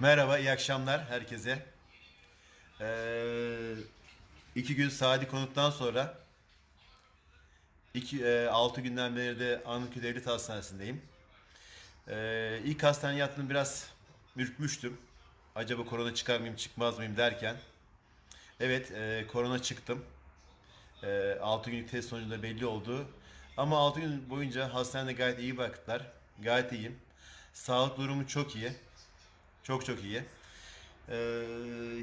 Merhaba, iyi akşamlar herkese. Ee, iki gün Sadi konuttan sonra iki, e, altı günden beri de Anıtkabir Devlet Hastanesi'ndeyim. Ee, ilk hastaneye yattım biraz ürkmüştüm. Acaba korona çıkar mıyım çıkmaz mıyım derken. Evet, e, korona çıktım. E, 6 günlük test sonucunda belli oldu. Ama 6 gün boyunca hastanede gayet iyi baktılar. Gayet iyiyim. Sağlık durumu çok iyi. Çok çok iyi. Ee,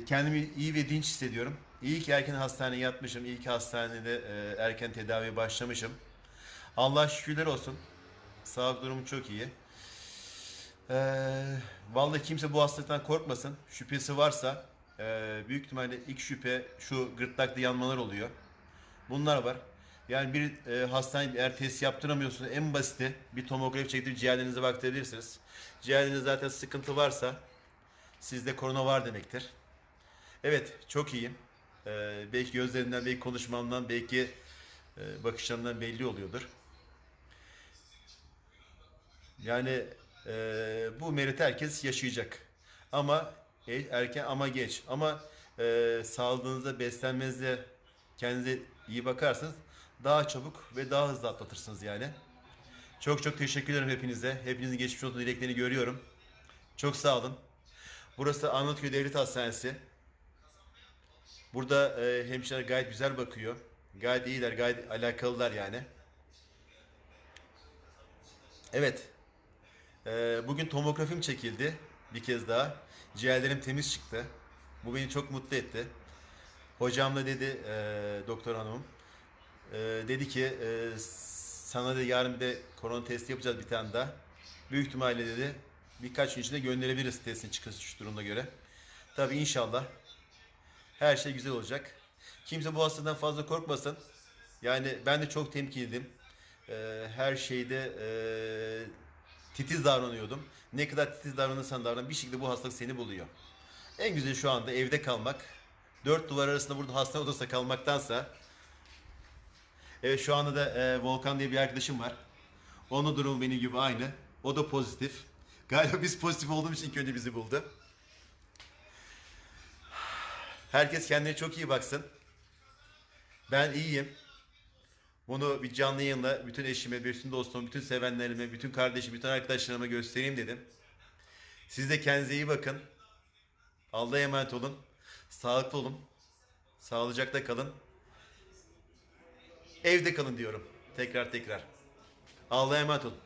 kendimi iyi ve dinç hissediyorum. İyi ki erken hastaneye yatmışım. İyi ki hastanede e, erken tedaviye başlamışım. Allah şükürler olsun. Sağlık durumu çok iyi. Ee, vallahi kimse bu hastalıktan korkmasın. Şüphesi varsa e, büyük ihtimalle ilk şüphe şu gırtlakta yanmalar oluyor. Bunlar var. Yani bir e, hastane eğer test yaptıramıyorsunuz en basiti bir tomografi çektirip ciğerlerinize baktırabilirsiniz. Ciğerlerinizde zaten sıkıntı varsa sizde korona var demektir. Evet çok iyiyim. Ee, belki gözlerimden, belki konuşmamdan, belki e, bakışlarımdan belli oluyordur. Yani e, bu meriti herkes yaşayacak. Ama e- erken ama geç. Ama e, sağlığınıza, beslenmenize kendinize iyi bakarsanız daha çabuk ve daha hızlı atlatırsınız yani. Çok çok teşekkür ederim hepinize. Hepinizin geçmiş olsun dileklerini görüyorum. Çok sağ olun. Burası Arnavutköy Devlet Hastanesi. Burada e, hemşireler gayet güzel bakıyor. Gayet iyiler, gayet alakalılar yani. Evet. E, bugün tomografim çekildi bir kez daha. Ciğerlerim temiz çıktı. Bu beni çok mutlu etti. Hocam da dedi, e, doktor hanımım, e, dedi ki e, sana da yarın bir de korona testi yapacağız bir tane daha. Büyük ihtimalle dedi birkaç gün içinde gönderebiliriz testin çıkış durumuna göre. Tabii inşallah her şey güzel olacak. Kimse bu hastadan fazla korkmasın. Yani ben de çok temkinliydim. E, her şeyde e, titiz davranıyordum. Ne kadar titiz davranırsan davran bir şekilde bu hastalık seni buluyor. En güzeli şu anda evde kalmak. Dört duvar arasında burada hastane odasında kalmaktansa Evet şu anda da e, Volkan diye bir arkadaşım var. Onun durumu benim gibi aynı. O da pozitif. Galiba biz pozitif olduğumuz için ilk önce bizi buldu. Herkes kendine çok iyi baksın. Ben iyiyim. Bunu bir canlı yayınla bütün eşime, bütün dostuma, bütün sevenlerime, bütün kardeşim, bütün arkadaşlarıma göstereyim dedim. Siz de kendinize iyi bakın. Allah'a emanet olun. Sağlıklı olun. Sağlıcakla kalın. Evde kalın diyorum. Tekrar tekrar. Allah'a emanet olun.